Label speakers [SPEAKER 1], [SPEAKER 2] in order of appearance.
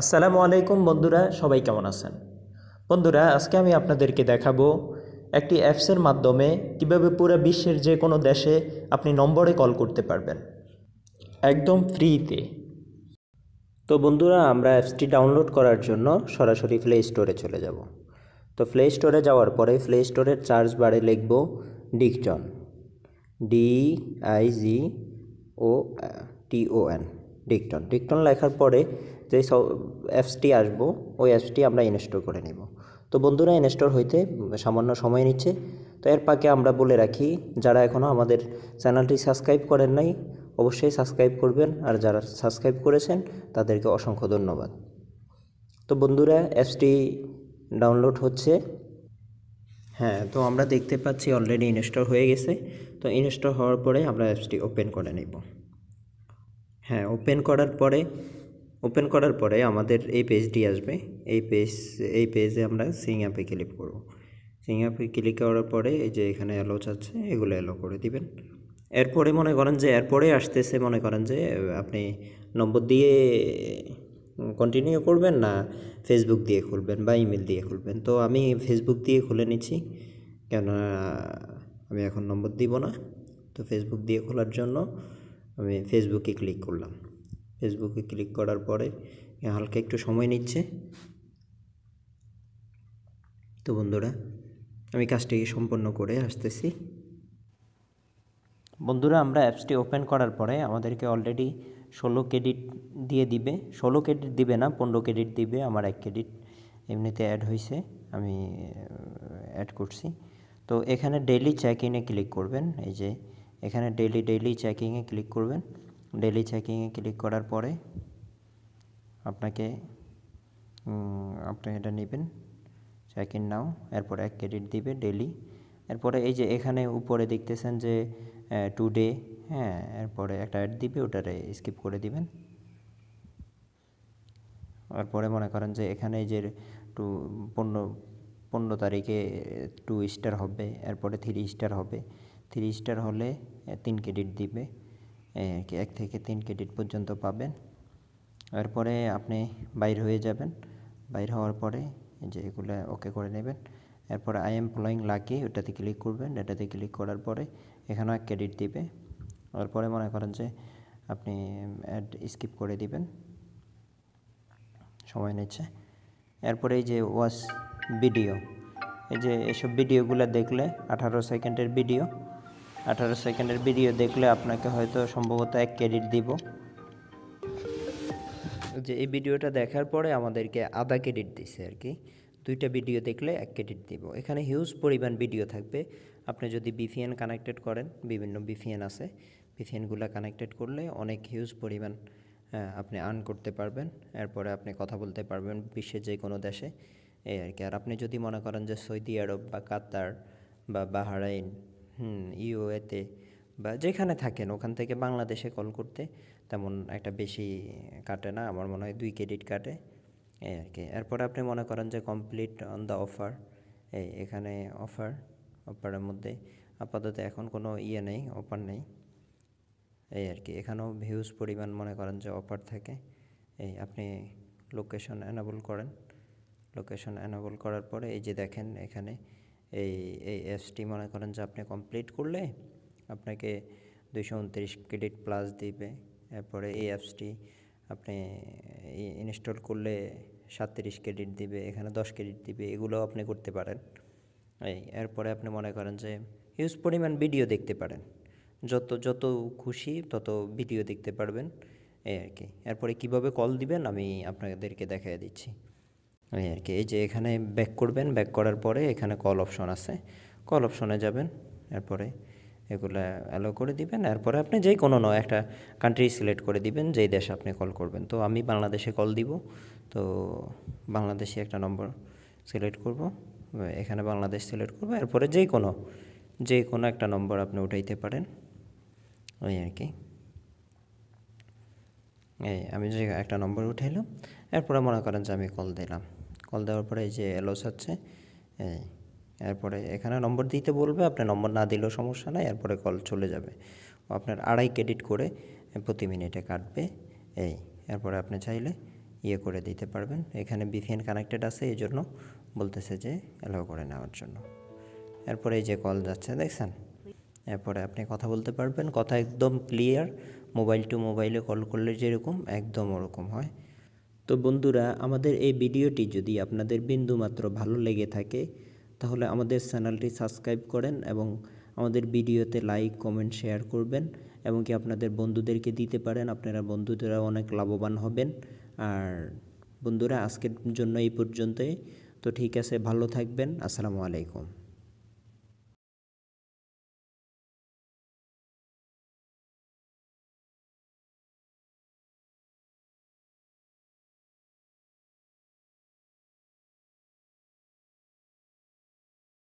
[SPEAKER 1] আসসালামু আলাইকুম বন্ধুরা, সবাই কেমন আছেন? বন্ধুরা, আজকে আমি আপনাদেরকে দেখাবো একটি অ্যাপসের মাধ্যমে কীভাবে পুরো বিশ্বের যে কোনো দেশে আপনি নম্বরে কল করতে পারবেন। একদম ফ্রিতে। তো বন্ধুরা, আমরা অ্যাপসটি ডাউনলোড করার জন্য সরাসরি প্লে স্টোরে চলে যাব। তো প্লে স্টোরে যাওয়ার পরে প্লে স্টোরের চার্জ বারে লিখব ডিকটন D I G O T O N ডিকটন ডিকটন লেখার পরে যে অ্যাপসটি আসব, ওই অ্যাপসটি আমরা ইনস্টল করে নেব। তো বন্ধুরা ইনস্টল হইতে সামান্য সময় নিচ্ছে। তো এর পাকে আমরা বলে রাখি, যারা এখনও আমাদের চ্যানেলটি সাবস্ক্রাইব করেন নাই, অবশ্যই সাবস্ক্রাইব করবেন। আর যারা সাবস্ক্রাইব করেছেন, তাদেরকে অসংখ্য ধন্যবাদ। তো বন্ধুরা অ্যাপসটি ডাউনলোড হচ্ছে। হ্যাঁ তো আমরা দেখতে পাচ্ছি অলরেডি ইনস্টল হয়ে গেছে। তো ইনস্টল হওয়ার পরে আমরা অ্যাপসটি ওপেন করে নেব। হ্যাঁ ওপেন করার পরে ওপেন করার পরে আমাদের এই পেজটি আসবে। এই পেজ এই পেজে আমরা সিং অ্যাপে ক্লিক করব। সিং অ্যাপে ক্লিক করার পরে এই যে এখানে অ্যালো চাচ্ছে, এগুলো অ্যালো করে দিবেন। এরপরে মনে করেন যে, এরপরে আসতেছে মনে করেন যে, আপনি নম্বর দিয়ে কন্টিনিউ করবেন না ফেসবুক দিয়ে খুলবেন বা ইমেল দিয়ে খুলবেন? তো আমি ফেসবুক দিয়ে খুলে নিচ্ছি। কেননা আমি এখন নম্বর দিব না। তো ফেসবুক দিয়ে খোলার জন্য আমি ফেসবুকে ক্লিক করলাম। ফেসবুকে ক্লিক করার পরে হালকা একটু সময় নিচ্ছে। তো বন্ধুরা, আমি কাজটি সম্পন্ন করে আসতেছি। বন্ধুরা, আমরা অ্যাপসটি ওপেন করার পরে আমাদেরকে অলরেডি ষোলো ক্রেডিট দিয়ে দিবে। ষোলো ক্রেডিট দিবে না, পনেরো ক্রেডিট দিবে, আমার এক ক্রেডিট এমনিতে অ্যাড হয়েছে আমি অ্যাড করছি। তো এখানে ডেইলি চেক ইনে ক্লিক করবেন, এই যে এখানে ডেইলি ডেইলি চেকিংয়ে ক্লিক করবেন। ডেইলি চেকিংয়ে ক্লিক করার পরে আপনাকে আপনি এটা নেবেন চেক ইন নাও এরপরে এক ক্রেডিট দিবে ডেইলি এরপরে এই যে এখানে উপরে দেখতেছেন যে টুডে হ্যাঁ এরপরে একটা অ্যাড দিবে, ওটারে স্কিপ করে দিবেন। এরপরে মনে করেন যে এখানে যে টু, পনেরো পনেরো তারিখে টু স্টার হবে, এরপরে থ্রি স্টার হবে থ্রি স্টার হলে তিন ক্রেডিট দিবে। এক থেকে তিন ক্রেডিট পর্যন্ত পাবেন। এরপরে আপনি বাইর হয়ে যাবেন। বাইর হওয়ার পরে যে এগুলো ওকে করে নেবেন। এরপরে আই এম ফলোয়িং ওটাতে ক্লিক করবেন। এটাতে ক্লিক করার পরে এখানেও এক ক্রেডিট দিবে। তারপরে মনে করেন যে আপনি অ্যাড স্কিপ করে দিবেন। সময় নিচ্ছে। এরপরে এই যে ওয়াচ ভিডিও এই যে এসব ভিডিওগুলো দেখলে আঠারো সেকেন্ডের ভিডিও আঠারো সেকেন্ডের ভিডিও দেখলে আপনাকে হয়তো সম্ভবত এক ক্রেডিট দিব। যে এই ভিডিওটা দেখার পরে আমাদেরকে আধা ক্রেডিট দিছে আর কি। দুইটা ভিডিও দেখলে এক ক্রেডিট দিব। এখানে হিউজ পরিমাণ ভিডিও থাকবে। আপনি যদি বিপিএন কানেক্টেড করেন, বিভিন্ন বিপিএন আছে বিপিএনগুলো কানেক্টেড করলে অনেক হিউজ পরিমাণ আপনি আর্ন করতে পারবেন। এরপরে আপনি কথা বলতে পারবেন বিশ্বের যে কোনো দেশে। এই আর কি। আর আপনি যদি মনে করেন যে সৌদি আরব বা কাতার বা বাহারাইন হুম, ইউএতে বা যেখানে থাকেন, ওখান থেকে বাংলাদেশে কল করতে তেমন একটা বেশি কাটে না, আমার মনে হয় দুই ক্রেডিট কাটে এই আর কি। এরপরে আপনি মনে করেন যে কমপ্লিট অন দ্য অফার এই এখানে অফার অফারের মধ্যে আপাতত এখন কোনো ইয়ে নেই অফার নেই, এই আর কি। এখানেও ভিউজ পরিমাণ মনে করেন যে অফার থাকে, এই আপনি লোকেশন অ্যানাবল করেন লোকেশন অ্যানাবল করার পরে এই যে দেখেন এখানে এই এই অ্যাপসটি মনে করেন যে আপনি কমপ্লিট করলে আপনাকে দুইশো উনত্রিশ ক্রেডিট প্লাস দিবে। এরপরে এই অ্যাপসটি আপনি ইনস্টল করলে সাতত্রিশ ক্রেডিট দিবে, এখানে দশ ক্রেডিট দিবে, এগুলোও আপনি করতে পারেন। এই, এরপরে আপনি মনে করেন যে হিউজ পরিমাণ ভিডিও দেখতে পারেন। যত যত খুশি তত ভিডিও দেখতে পারবেন। এই আর কি। এরপরে কীভাবে কল দিবেন আমি আপনাদেরকে দেখাই দিচ্ছি। এই আর কি, এই যে এখানে ব্যাক করবেন ব্যাক করার পরে এখানে কল অপশন আছে। কল অপশনে যাবেন, এরপরে এগুলো অ্যালো করে দিবেন, এরপরে আপনি যেই কোনো নয়, একটা কান্ট্রি সিলেক্ট করে দিবেন, যেই দেশে আপনি কল করবেন। তো আমি বাংলাদেশে কল দিব, তো বাংলাদেশে একটা নম্বর সিলেক্ট করব, এখানে বাংলাদেশ সিলেক্ট করব, এরপরে যেই কোনো যে কোনো একটা নম্বর আপনি উঠাইতে পারেন। ওই আর কি। এই আমি যে একটা নম্বর উঠাইলাম, এরপরে মনে করেন যে আমি কল দিলাম। কল দেওয়ার পরে এই যে এলোস হচ্ছে এই এরপরে এখানে নম্বর দিতে বলবে, আপনি নম্বর না দিলেও সমস্যা নাই, এরপরে কল চলে যাবে। আপনার আড়াই ক্রেডিট করে প্রতি মিনিটে কাটবে, এই এরপরে আপনি চাইলে ইয়ে করে দিতে পারবেন। এখানে বিপিএন কানেক্টেড আছে, এই জন্য বলতেছে যে অ্যালাউ করে নেওয়ার জন্য। এরপরে এই যে কল যাচ্ছে, দেখছেন? এরপরে আপনি কথা বলতে পারবেন। কথা একদম ক্লিয়ার মোবাইল টু মোবাইলে কল করলে যেরকম, একদম ওরকম হয়। তো বন্ধুরা, আমাদের এই ভিডিওটি যদি আপনাদের বিন্দুমাত্র ভালো লেগে থাকে, তাহলে আমাদের চ্যানেলটি সাবস্ক্রাইব করেন এবং আমাদের ভিডিওতে লাইক কমেন্ট শেয়ার করবেন এবং কি আপনাদের বন্ধুদেরকে দিতে পারেন। আপনারা বন্ধুদেরা অনেক লাভবান হবেন। আর বন্ধুরা, আজকের জন্য এই পর্যন্তই। তো ঠিক আছে, ভালো থাকবেন। আসসালামু আলাইকুম।